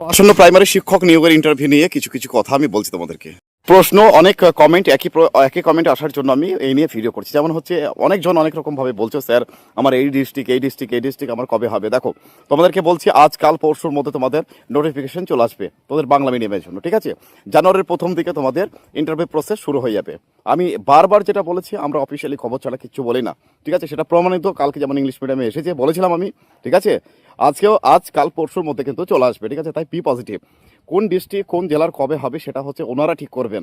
আসন্ন প্রাইমারি শিক্ষক নিয়োগের ইন্টারভিউ নিয়ে কিছু কিছু কথা আমি বলছি তোমাদেরকে। প্রশ্ন, অনেক কমেন্ট একই একই কমেন্ট আসার জন্য আমি এই নিয়ে ভিডিও করছি। যেমন হচ্ছে, অনেকজন অনেক রকম ভাবে বলছে, স্যার, আমার এই ডিস্ট্রিক্ট এই ডিস্ট্রিক্ট এই ডিস্ট্রিক্ট আমার কবে হবে? দেখো, তোমাদেরকে বলছি, আজ কাল পরশুর মধ্যে তোমাদের নোটিফিকেশন চলে আসবে, তোমাদের বাংলা মিডিয়ামের জন্য, ঠিক আছে? জানুয়ারির প্রথম দিকে তোমাদের ইন্টারভিউ প্রসেস শুরু হয়ে যাবে। আমি বারবার যেটা বলেছি, আমরা অফিসিয়ালি খবর ছাড়া কিচ্ছু বলি না, ঠিক আছে? সেটা প্রমাণিত, কালকে যেমন ইংলিশ মিডিয়ামে এসেছে, বলেছিলাম আমি, ঠিক আছে? আজকেও, আজ কাল পরশুর মধ্যে কিন্তু চলে আসবে, ঠিক আছে? তাই পি পজিটিভ কোন ডিস্ট্রিক্ট, কোন জেলার কবে হবে সেটা হচ্ছে ওনারা ঠিক করবেন।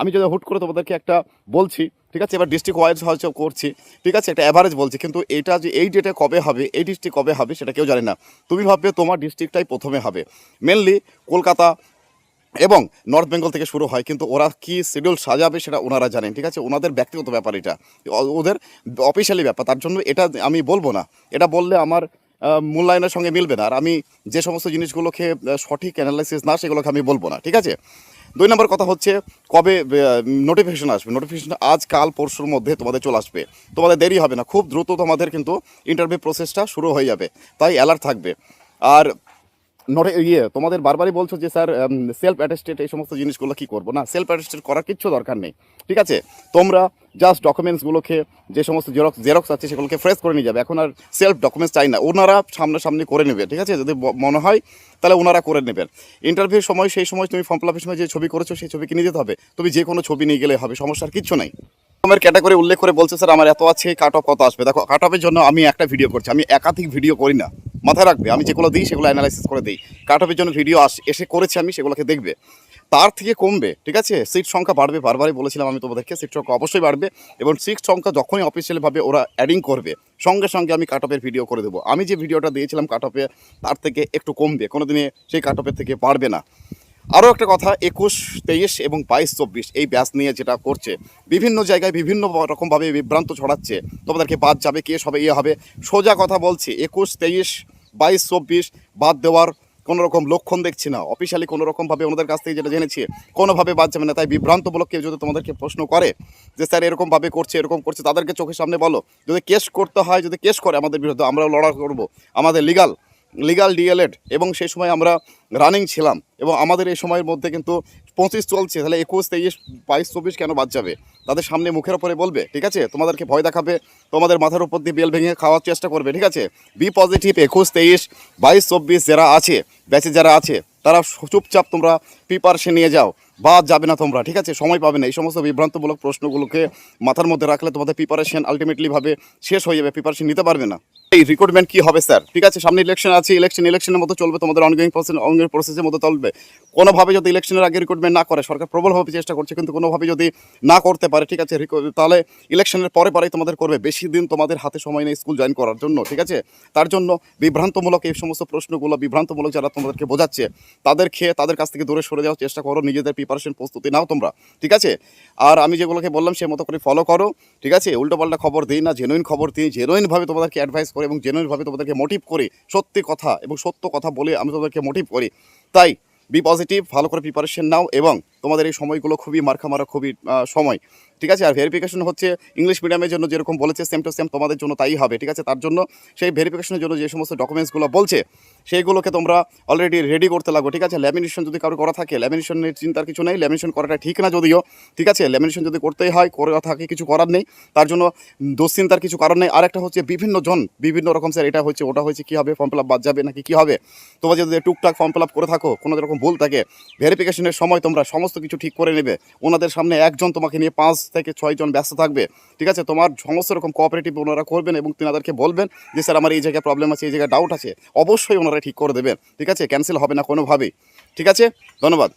আমি যদি হুট করে তোমাদেরকে একটা বলছি, ঠিক আছে? এবার ডিস্ট্রিক্ট ওয়াইজ হয়তো করছি, ঠিক আছে? একটা অ্যাভারেজ বলছি, কিন্তু এটা যে এই ডেটে কবে হবে, এই ডিস্ট্রিক্ট কবে হবে সেটা কেউ জানে না। তুমি ভাববে তোমার ডিস্ট্রিক্টটাই প্রথমে হবে। মেনলি কলকাতা এবং নর্থ বেঙ্গল থেকে শুরু হয়, কিন্তু ওরা কি শিডিউল সাজাবে সেটা ওনারা জানেন, ঠিক আছে? ওনাদের ব্যক্তিগত ব্যাপার এটা। ওদের অফিসিয়ালি ব্যাপার, তার জন্য এটা আমি বলব না। এটা বললে আমার মূল্যায়নের সঙ্গে মিলবে না। আর আমি যে সমস্ত জিনিসগুলোকে সঠিক অ্যানালাইসিস না, সেগুলোকে আমি বলব না, ঠিক আছে? দুই নম্বর কথা হচ্ছে, কবে নোটিফিকেশন আসবে? নোটিফিকেশন আজ, কাল, পরশুর মধ্যে তোমাদের চলে আসবে। তোমাদের দেরি হবে না। খুব দ্রুত তোমাদের কিন্তু ইন্টারভিউ প্রসেসটা শুরু হয়ে যাবে। তাই অ্যালার্ট থাকবে। আর নট ইয়ে তোমাদের বারবারই বলছো যে, স্যার সেলফ অ্যাটেস্টেড এই সমস্ত জিনিসগুলো কি করব? না সেলফ অ্যাটেস্টেড করার কিচ্ছু দরকার নেই। ঠিক আছে? তোমরা জাস্ট ডকুমেন্টসগুলোকে যে সমস্ত জেরক্স জেরক্স আছে, সেগুলোকে ফ্রেশ করে নিয়ে যাবে। এখন আর সেলফ ডকুমেন্টস চাই না। ওনারা সামনাসামনি করে নেবে। ঠিক আছে? যদি মনে হয়, তাহলে ওনারা করে নেবেন ইন্টারভিউর সময়, সেই সময় তুমি ফর্ম ফিল সময় যে ছবি করেছ, সেই ছবি কিনে দিতে হবে। তুমি যে কোনো ছবি নিয়ে গেলে হবে, সমস্যার কিচ্ছু নাই। আমার ক্যাটাগরি উল্লেখ করে বলছে, স্যার, আমার এত আছে কাট অফ কত আসবে? দেখো কাট অফের জন্য আমি একটা ভিডিও করছি। আমি একাধিক ভিডিও করি না। মাথায় রাখবে। আমি যেগুলো দিই, সেগুলো অ্যানালাইসিস করে দিই। কাট অফের জন্য ভিডিও আস, এসে করেছি আমি, সেগুলোকে দেখবে। তার থেকে কমবে, ঠিক আছে? সিট সংখ্যা বাড়বে, বারবারই বলেছিলাম আমি তোমাদেরকে সিট সংখ্যা অবশ্যই বাড়বে এবং সিট সংখ্যা যখনই অফিসিয়ালিভাবে ওরা অ্যাডিং করবে, সঙ্গে সঙ্গে আমি কাট ভিডিও করে দেবো। আমি যে ভিডিওটা দিয়েছিলাম কাট অফে তার থেকে একটু কমবে কোনো দিনে সেই কাট অফের থেকে বাড়বে না। আরও একটা কথা, একুশ, তেইশ এবং বাইশ, চব্বিশ, এই ব্যাস নিয়ে যেটা করছে, বিভিন্ন জায়গায় বিভিন্ন রকমভাবে বিভ্রান্ত ছড়াচ্ছে। তোমাদেরকে বাদ যাবে, কে সবে ইয়ে হবে। সোজা কথা বলছি, একুশ, তেইশ বাইশ, চব্বিশ বাদ দেওয়ার কোনো রকম লক্ষণ দেখছি না। অফিসিয়ালি কোনো রকমভাবে ওনাদের কাছ থেকে যেটা জেনেছি, কোনোভাবে বাদ যাবে না। তাই বিভ্রান্তমূলক কেউ যদি তোমাদেরকে প্রশ্ন করে যে, স্যার, এরকমভাবে করছে, এরকম করছে, তাদেরকে চোখের সামনে বলো। যদি কেস করতে হয়, যদি কেস করে আমাদের বিরুদ্ধে, আমরাও লড়াই করব। আমাদের লিগাল লিগাল ডিএলএড এবং সেই সময় আমরা রানিং ছিলাম এবং আমাদের এই সময়ের মধ্যে কিন্তু পঁচিশ চলছে, তাহলে একুশ, তেইশ, বাইশ, চব্বিশ কেন বাদ যাবে? তাদের সামনে মুখের ওপরে বলবে, ঠিক আছে? তোমাদেরকে ভয় দেখাবে, তোমাদের মাথার উপর দিয়ে বেল ভেঙে খাওয়ার চেষ্টা করবে, ঠিক আছে? বি পজিটিভ একুশ, তেইশ, বাইশ, চব্বিশ যারা আছে ব্যাচে যারা আছে, তারা চুপচাপ তোমরা প্রিপারেশন নিয়ে যাও। বাদ যাবে না তোমরা, ঠিক আছে? সময় পাবে না। এই সমস্ত বিভ্রান্তমূলক প্রশ্নগুলোকে মাথার মধ্যে রাখলে তোমাদের প্রিপারেশন আলটিমেটলি ভাবে শেষ হয়ে যাবে প্রিপারেশন নিতে পারবে না। এই রিক্রুটমেন্ট কি হবে স্যার ঠিক আছে, সামনে ইলেকশন আছে ইলেকশন ইলেকশনের মতো চলবে, তোমাদের অনগোয়িং প্রসেস অনগোয়িং প্রসেসের মতো চলবে। কোনোভাবে যদি ইলেকশনের আগে রিক্রুটমেন্ট না করে, সরকার প্রবলভাবে চেষ্টা করছে, কিন্তু কোনোভাবে যদি না করতে পারে, ঠিক আছে তাহলে ইলেকশনের পরে পরেই তোমাদের করবে। বেশি দিন তোমাদের হাতে সময় নেই স্কুল জয়েন করার জন্য, ঠিক আছে? তার জন্য বিভ্রান্তমূলক এই সমস্ত প্রশ্নগুলো, বিভ্রান্তমূলক যারা তোমাদেরকে বোঝাচ্ছে, তাদের খেয়ে তাদের কাছ থেকে দূরে সরে যাওয়ার চেষ্টা করো, নিজেদের প্রিপারেশন প্রস্তুতি নাও তোমরা, ঠিক আছে? আর আমি যেগুলোকে বললাম সে মতো করে ফলো করো, ঠিক আছে? উল্টোপাল্টা খবর দিই না জেনুইন খবর দিই জেনুইনভাবে তোমাদেরকে অ্যাডভাইস করে এবং জেনুইনভাবে তোমাদেরকে মোটিভ করে সত্যি কথা এবং সত্য কথা বলে আমি তোমাদেরকে মোটিভ করি। তাই বি পজিটিভ ভালো করে প্রিপারেশন নাও এবং তোমাদের এই সময়গুলো খুবই মার্খা মারা খুবই সময়। ঠিক আছে? আর ভেরিফিকেশন হচ্ছে ইংলিশ মিডিয়ামের জন্য যেরকম বলেছে সেম টু সেম তোমাদের জন্য তাই হবে, ঠিক আছে? তার জন্য সেই ভেরিফিকেশনের জন্য যে সমস্ত ডকুমেন্টসগুলো বলছে, সেইগুলোকে তোমরা অলরেডি রেডি করতে লাগো, ঠিক আছে? ল্যামিনেশন যদি কারও করা থাকে ল্যামিনেশনের চিন্তার কিছু নেই ল্যামিনেশন করাটা ঠিক না যদিও, ঠিক আছে? ল্যামিনেশন যদি করতেই হয়, করে থাকে কিছু করার নেই, তার জন্য দুশ্চিন্তার কিছু কারণ নেই। আর একটা হচ্ছে বিভিন্ন জন, বিভিন্ন রকম স্যার এটা হচ্ছে ওটা হয়েছে, কী হবে? ফর্ম ফিল আপ বাদ যাবে নাকি কী হবে? তোমরা যদি টুকটাক ফর্ম ফিল আপ করে থাকো, কোনো রকম ভুল থাকে ভেরিফিকেশনের সময় তোমরা সমস্ত কিছু ঠিক করে নেবে। ওনাদের সামনে একজন তোমাকে নিয়ে পাঁচ থেকে ছয়জন ব্যস্ত থাকবে, ঠিক আছে? তোমার সমস্ত রকম কোঅপারেটিভ ওনারা করবেন এবং তিনাদেরকে বলবেন যে, স্যার, আমার এই জায়গায় প্রবলেম আছে, এই জায়গায় ডাউট আছে। অবশ্যই ওনারা ঠিক করে দেবেন, ঠিক আছে? ক্যান্সেল হবে না কোনোভাবেই, ঠিক আছে? ধন্যবাদ।